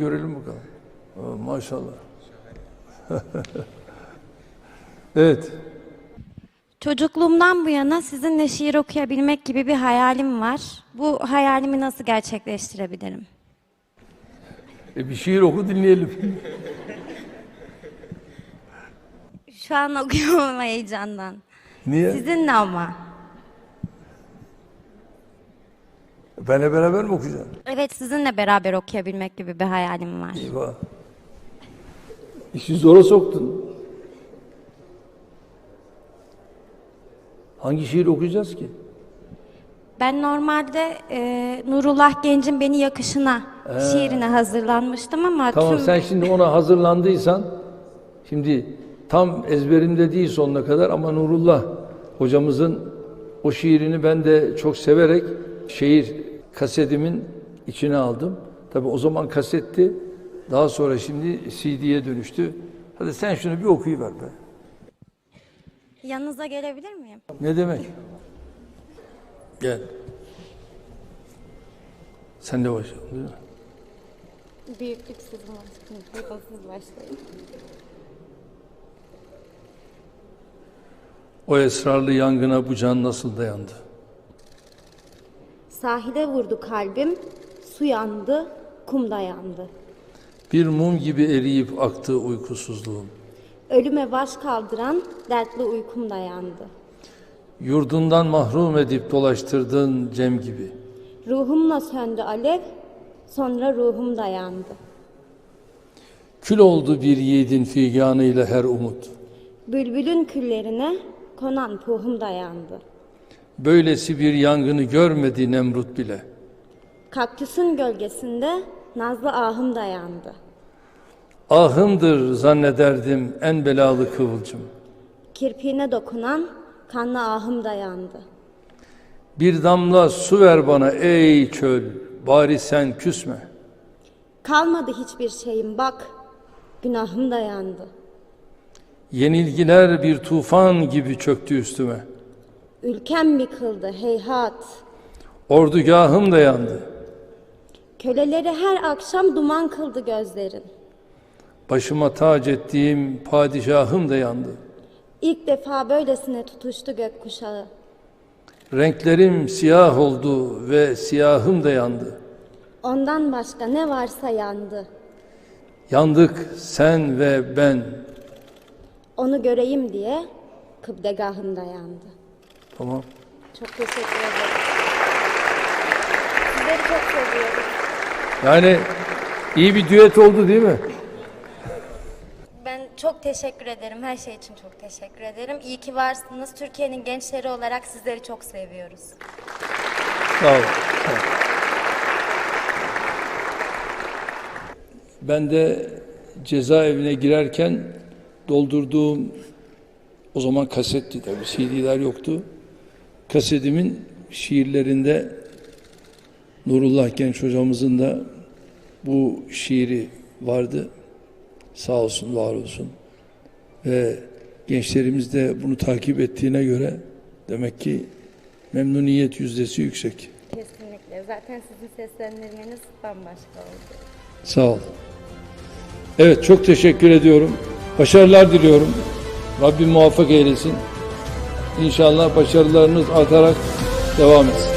görelim bakalım. Aa, maşallah. evet. Çocukluğumdan bu yana sizinle şiir okuyabilmek gibi bir hayalim var. Bu hayalimi nasıl gerçekleştirebilirim? E bir şiir oku dinleyelim. Şu an okuyorum heyecandan. Niye? Sizinle ama. Benle beraber mi okuyacaksın? Evet sizinle beraber okuyabilmek gibi bir hayalim var. Eyvah. İşi zora soktun. Hangi şiir okuyacağız ki? Ben normalde e, Nurullah Genç'in Beni Yakışına şiirine hazırlanmıştım ama Tamam tüm... sen şimdi ona hazırlandıysan şimdi tam ezberimde değil sonuna kadar ama Nurullah hocamızın o şiirini ben de çok severek şiir kasetimin içine aldım. Tabi o zaman kasetti. Daha sonra şimdi CD'ye dönüştü. Hadi sen şunu bir okuyuver be. Yanınıza gelebilir miyim? Ne demek? Gel. Sen de başlayalım değil mi? Büyüklük sizin olsun. Burada siz başlayın. O esrarlı yangına bu can nasıl dayandı? Sahile vurdu kalbim, su yandı, kum da yandı. Bir mum gibi eriyip aktı uykusuzluğum. Ölüme baş kaldıran dertli uykum da yandı. Yurdundan mahrum edip dolaştırdın Cem gibi. Ruhumla söndü alev, sonra ruhum da yandı. Kül oldu bir yiğidin figanıyla her umut. Bülbülün küllerine konan puhum da yandı. Böylesi bir yangını görmedi Nemrut bile. Kaktüsün gölgesinde nazlı ahım da yandı. Ahımdır zannederdim en belalı kıvılcım. Kirpiğine dokunan kanlı ahım da yandı. Bir damla su ver bana ey çöl, bari sen küsme. Kalmadı hiçbir şeyim bak, günahım da yandı. Yenilgiler bir tufan gibi çöktü üstüme. Ülkem yıkıldı heyhat. Ordugahım da yandı. Köleleri her akşam duman kıldı gözlerin. Başıma tac ettiğim padişahım da yandı. İlk defa böylesine tutuştu gökkuşağı. Renklerim siyah oldu ve siyahım da yandı. Ondan başka ne varsa yandı. Yandık sen ve ben. Onu göreyim diye kıbdegahım da yandı. Tamam. Çok teşekkür ederim. Sizleri çok seviyorum. Yani iyi bir düet oldu değil mi? Ben çok teşekkür ederim. Her şey için çok teşekkür ederim. İyi ki varsınız. Türkiye'nin gençleri olarak sizleri çok seviyoruz. Sağ ol. Sağ ol. Ben de cezaevine girerken doldurduğum o zaman kasetti tabii CD'ler yoktu. Kasetimin şiirlerinde Nurullah Genç hocamızın da bu şiiri vardı. Sağ olsun, var olsun. Ve gençlerimiz de bunu takip ettiğine göre demek ki memnuniyet yüzdesi yüksek. Kesinlikle. Zaten sizin seslendirmeniz bambaşka oldu. Sağ ol. Evet çok teşekkür ediyorum. Başarılar diliyorum. Rabbim muvaffak eylesin. İnşallah başarılarınız artarak devam etsin.